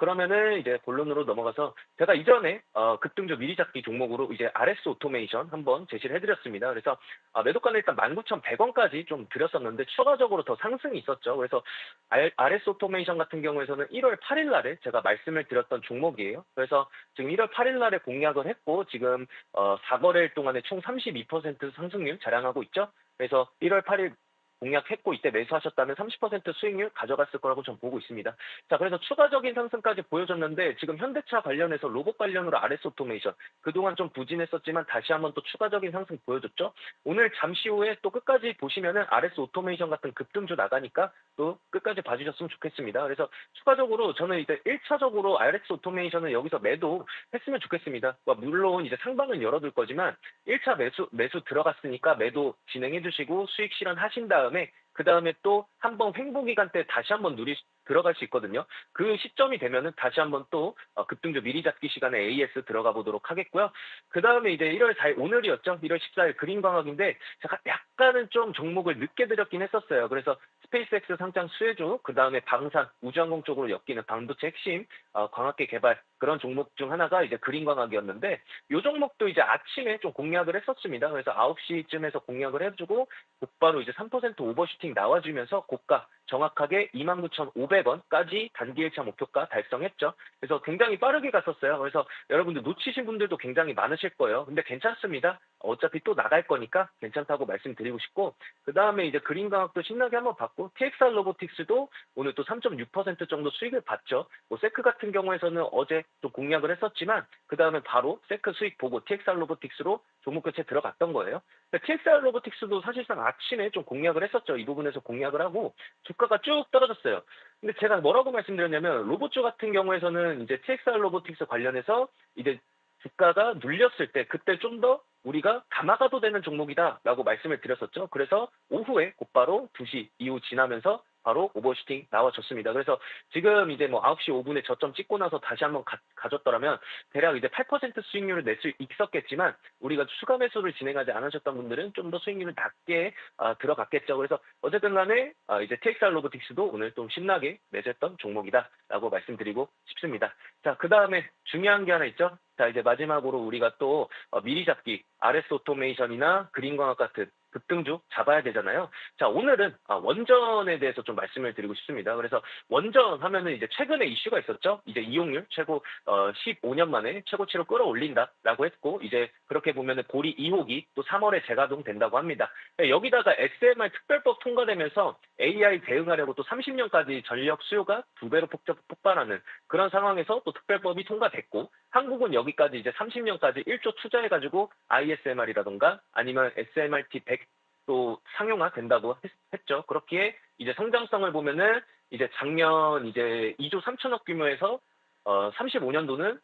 그러면은 이제 본론으로 넘어가서 제가 이전에 어, 급등주 미리 잡기 종목으로 이제 RS 오토메이션 한번 제시를 해드렸습니다. 그래서 아, 매도가는 일단 19,100원까지 좀 드렸었는데 추가적으로 더 상승이 있었죠. 그래서 R, RS 오토메이션 같은 경우에서는 1월 8일 날에 제가 말씀을 드렸던 종목이에요. 그래서 지금 1월 8일 날에 공략을 했고 지금 어, 4거래일 동안에 총 32% 상승률 자랑하고 있죠. 그래서 1월 8일 공략했고 이때 매수하셨다면 30% 수익률 가져갔을 거라고 좀 보고 있습니다. 자, 그래서 추가적인 상승까지 보여줬는데 지금 현대차 관련해서 로봇 관련으로 RS 오토메이션 그동안 좀 부진했었지만 다시 한번 또 추가적인 상승 보여줬죠. 오늘 잠시 후에 또 끝까지 보시면은 RS 오토메이션 같은 급등주 나가니까 또 끝까지 봐주셨으면 좋겠습니다. 그래서 추가적으로 저는 이제 1차적으로 RS 오토메이션을 여기서 매도 했으면 좋겠습니다. 뭐 물론 이제 상방은 열어둘 거지만 1차 매수 매수 들어갔으니까 매도 진행해 주시고 수익 실현 하신 다음 에 그 다음에 또 한 번 횡보 기간 때 다시 한번 누리 들어갈 수 있거든요. 그 시점이 되면은 다시 한번 또 어, 급등주 미리 잡기 시간에 AS 들어가 보도록 하겠고요. 그 다음에 이제 1월 4일 오늘이었죠. 1월 14일 그린 광학인데 제가 약간은 좀 종목을 늦게 드렸긴 했었어요. 그래서 스페이스X 상장 수혜주, 그 다음에 방산, 우주항공 쪽으로 엮이는 반도체 핵심 어, 광학계 개발 그런 종목 중 하나가 이제 그린 광학이었는데 이 종목도 이제 아침에 좀 공략을 했었습니다. 그래서 9시쯤에서 공략을 해주고 곧바로 이제 3% 오버슈팅 나와주면서 고가 정확하게 29,500 원까지 단기 1차 목표가 달성했죠. 그래서 굉장히 빠르게 갔었어요. 그래서 여러분들 놓치신 분들도 굉장히 많으실 거예요. 근데 괜찮습니다. 어차피 또 나갈 거니까 괜찮다고 말씀드리고 싶고 그 다음에 이제 그린광학도 신나게 한번 봤고 TXR 로보틱스도 오늘 또 3.6% 정도 수익을 봤죠. 뭐 세크 같은 경우에서는 어제 또 공략을 했었지만 그 다음에 바로 세크 수익 보고 TXR 로보틱스로 종목 교체 들어갔던 거예요. TXR 로보틱스도 사실상 아침에 좀 공략을 했었죠. 이 부분에서 공략을 하고 주가가 쭉 떨어졌어요. 근데 제가 뭐라고 말씀드렸냐면 로봇주 같은 경우에서는 이제 TXR 로보틱스 관련해서 이제 주가가 눌렸을 때 그때 좀 더 우리가 담아가도 되는 종목이다라고 말씀을 드렸었죠. 그래서 오후에 곧바로 2시 이후 지나면서 바로 오버슈팅 나와줬습니다. 그래서 지금 이제 뭐 9시 5분에 저점 찍고 나서 다시 한번 가, 졌더라면 대략 이제 8% 수익률을 낼 수 있었겠지만 우리가 추가 매수를 진행하지 않으셨던 분들은 좀 더 수익률을 낮게 아, 들어갔겠죠. 그래서 어쨌든 간에 아, 이제 TXR 로보틱스도 오늘 좀 신나게 매수했던 종목이다라고 말씀드리고 싶습니다. 자, 그 다음에 중요한 게 하나 있죠. 자, 이제 마지막으로 우리가 또 어, 미리 잡기 RS 오토메이션이나 그린광학 같은 급등주 잡아야 되잖아요. 자, 오늘은 아, 원전에 대해서 좀 말씀을 드리고 싶습니다. 그래서 원전 하면은 이제 최근에 이슈가 있었죠. 이제 이용률 최고 어, 15년 만에 최고치로 끌어올린다라고 했고 이제 그렇게 보면은 고리 2호기 또 3월에 재가동 된다고 합니다. 여기다가 SMR 특별법 통과되면서 AI 대응하려고 또 30년까지 전력 수요가 두 배로 폭발하는 그런 상황에서 또 특별법이 통과됐고 한국은 여기까지 이제 30년까지 1조 투자해가지고 ISMR이라던가 아니면 SMRT 100도 상용화 된다고 했, 죠. 그렇기에 이제 성장성을 보면은 이제 작년 이제 2조 3천억 규모에서 어 35년도는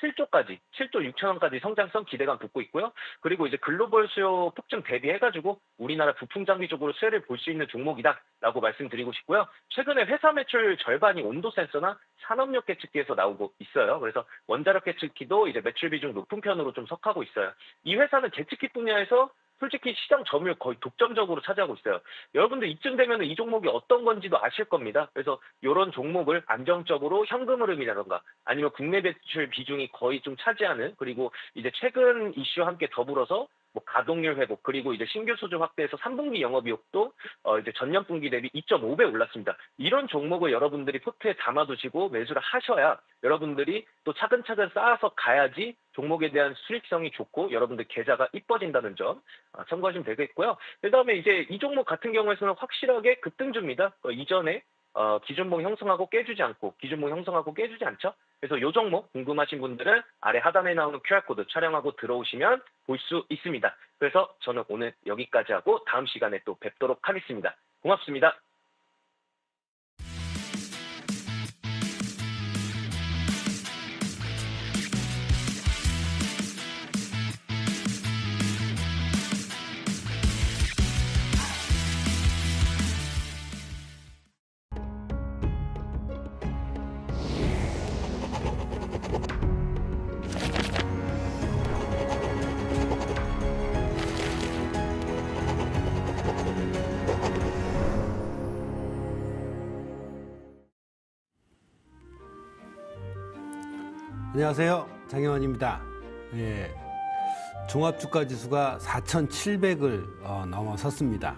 7조까지, 7조 6천원까지 성장성 기대감 붙고 있고요. 그리고 이제 글로벌 수요 폭증 대비해가지고 우리나라 부품 장비 쪽으로 수혜를 볼 수 있는 종목이다라고 말씀드리고 싶고요. 최근에 회사 매출 절반이 온도 센서나 산업력 계측기에서 나오고 있어요. 그래서 원자력 계측기도 이제 매출 비중 높은 편으로 좀 석하고 있어요. 이 회사는 계측기 분야에서 솔직히 시장 점유율 거의 독점적으로 차지하고 있어요. 여러분들 이쯤 되면 이 종목이 어떤 건지도 아실 겁니다. 그래서 이런 종목을 안정적으로 현금 흐름이라던가 아니면 국내 매출 비중이 거의 좀 차지하는 그리고 이제 최근 이슈와 함께 더불어서 뭐 가동률 회복 그리고 이제 신규 수주 확대해서 3분기 영업이익도 어 이제 전년 분기 대비 2.5배 올랐습니다. 이런 종목을 여러분들이 포트에 담아두시고 매수를 하셔야 여러분들이 또 차근차근 쌓아서 가야지 종목에 대한 수익성이 좋고 여러분들 계좌가 이뻐진다는 점 어, 참고하시면 되겠고요. 그다음에 이제 이 종목 같은 경우에서는 확실하게 급등주입니다. 어, 이전에 어, 기준봉 형성하고 깨주지 않고 기준봉 형성하고 깨주지 않죠. 그래서 요 종목 궁금하신 분들은 아래 하단에 나오는 QR코드 촬영하고 들어오시면 볼 수 있습니다. 그래서 저는 오늘 여기까지 하고 다음 시간에 또 뵙도록 하겠습니다. 고맙습니다. 안녕하세요. 장영환입니다. 예, 종합주가 지수가 4,700을 어, 넘어섰습니다.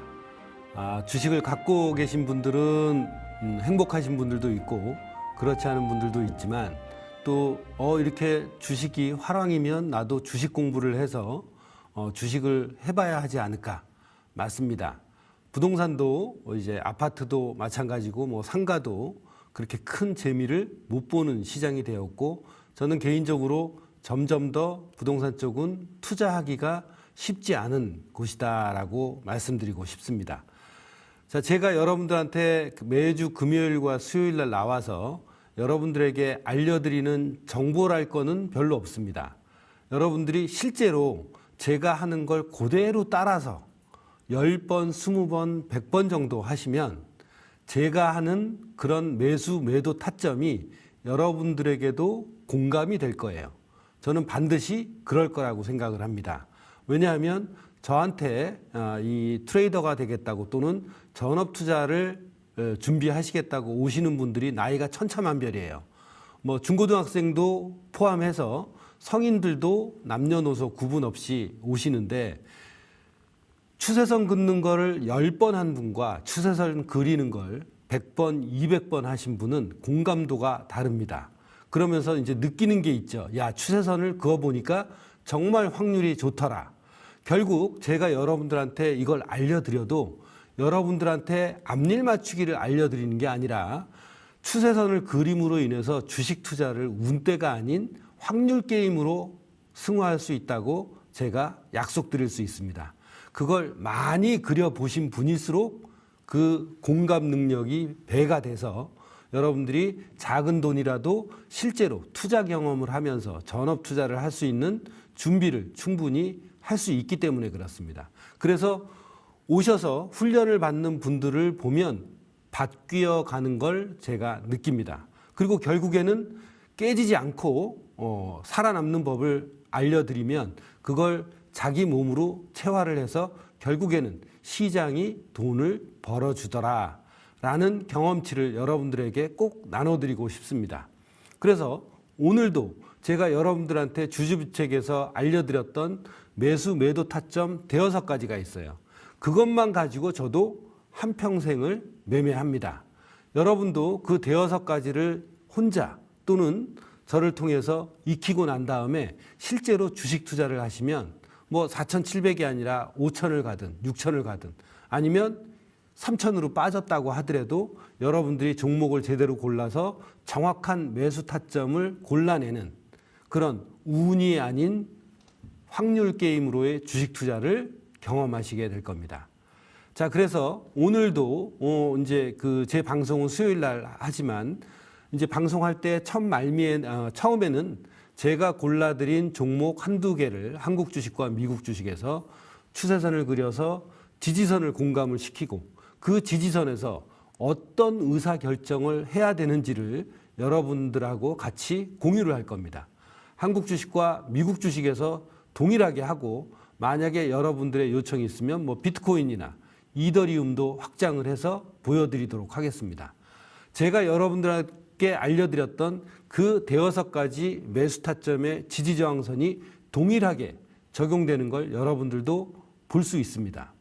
아, 주식을 갖고 계신 분들은 음, 행복하신 분들도 있고 그렇지 않은 분들도 있지만 또 어, 이렇게 주식이 화랑이면 나도 주식 공부를 해서 어, 주식을 해봐야 하지 않을까 맞습니다. 부동산도 어, 이제 아파트도 마찬가지고 뭐 상가도 그렇게 큰 재미를 못 보는 시장이 되었고 저는 개인적으로 점점 더 부동산 쪽은 투자하기가 쉽지 않은 곳이다라고 말씀드리고 싶습니다. 자, 제가 여러분들한테 그 매주 금요일과 수요일 날 나와서 여러분들에게 알려드리는 정보랄 거는 별로 없습니다. 여러분들이 실제로 제가 하는 걸 그대로 따라서 10번, 20번, 100번 정도 하시면 제가 하는 그런 매수, 매도 타점이 여러분들에게도 공감이 될 거예요. 저는 반드시 그럴 거라고 생각을 합니다. 왜냐하면 저한테 아, 이 트레이더가 되겠다고 또는 전업 투자를 어, 준비하시겠다고 오시는 분들이 나이가 천차만별이에요. 뭐 중고등학생도 포함해서 성인들도 남녀노소 구분 없이 오시는데 추세선 긋는 거를 10번 한 분과 추세선 그리는 걸 100번, 200번 하신 분은 공감도가 다릅니다. 그러면서 이제 느끼는 게 있죠. 야, 추세선을 그어 보니까 정말 확률이 좋더라. 결국 제가 여러분들한테 이걸 알려드려도 여러분들한테 앞일 맞추기를 알려드리는 게 아니라 추세선을 그림으로 인해서 주식 투자를 운때가 아닌 확률 게임으로 승화할 수 있다고 제가 약속드릴 수 있습니다. 그걸 많이 그려보신 분일수록 그 공감 능력이 배가 돼서 여러분들이 작은 돈이라도 실제로 투자 경험을 하면서 전업 투자를 할 수 있는 준비를 충분히 할 수 있기 때문에 그렇습니다. 그래서 오셔서 훈련을 받는 분들을 보면 바뀌어 가는 걸 제가 느낍니다. 그리고 결국에는 깨지지 않고 어, 살아남는 법을 알려드리면 그걸 자기 몸으로 체화를 해서 결국에는 시장이 돈을 벌어주더라 라는 경험치를 여러분들에게 꼭 나눠드리고 싶습니다. 그래서 오늘도 제가 여러분들한테 주주부책에서 알려드렸던 매수 매도 타점 대여섯 가지가 있어요. 그것만 가지고 저도 한평생을 매매합니다. 여러분도 그 대여섯 가지를 혼자 또는 저를 통해서 익히고 난 다음에 실제로 주식 투자를 하시면 뭐 4,700이 아니라 5,000을 가든 6,000을 가든 아니면 3,000으로 빠졌다고 하더라도 여러분들이 종목을 제대로 골라서 정확한 매수 타점을 골라내는 그런 운이 아닌 확률 게임으로의 주식 투자를 경험하시게 될 겁니다. 자, 그래서 오늘도 어 이제 그 제 방송은 수요일 날 하지만 이제 방송할 때 첫 말미에 어 처음에는 제가 골라드린 종목 한두 개를 한국 주식과 미국 주식에서 추세선을 그려서 지지선을 공감을 시키고 그 지지선에서 어떤 의사 결정을 해야 되는지를 여러분들하고 같이 공유를 할 겁니다. 한국 주식과 미국 주식에서 동일하게 하고 만약에 여러분들의 요청이 있으면 뭐 비트코인이나 이더리움도 확장을 해서 보여드리도록 하겠습니다. 제가 여러분들 께 알려드렸던 그 대여섯 가지 매수 타점의 지지 저항선이 동일하게 적용되는 걸 여러분들도 볼 수 있습니다.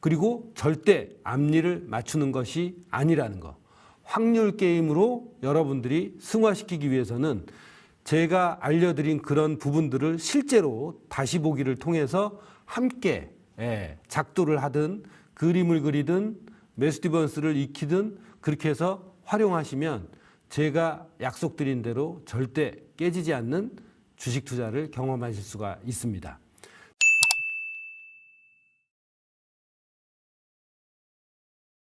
그리고 절대 앞니를 맞추는 것이 아니라는 거. 확률 게임으로 여러분들이 승화시키기 위해서는 제가 알려드린 그런 부분들을 실제로 다시 보기를 통해서 함께 예, 작도를 하든 그림을 그리든 메스티번스를 익히든 그렇게 해서 활용하시면 제가 약속드린 대로 절대 깨지지 않는 주식 투자를 경험하실 수가 있습니다.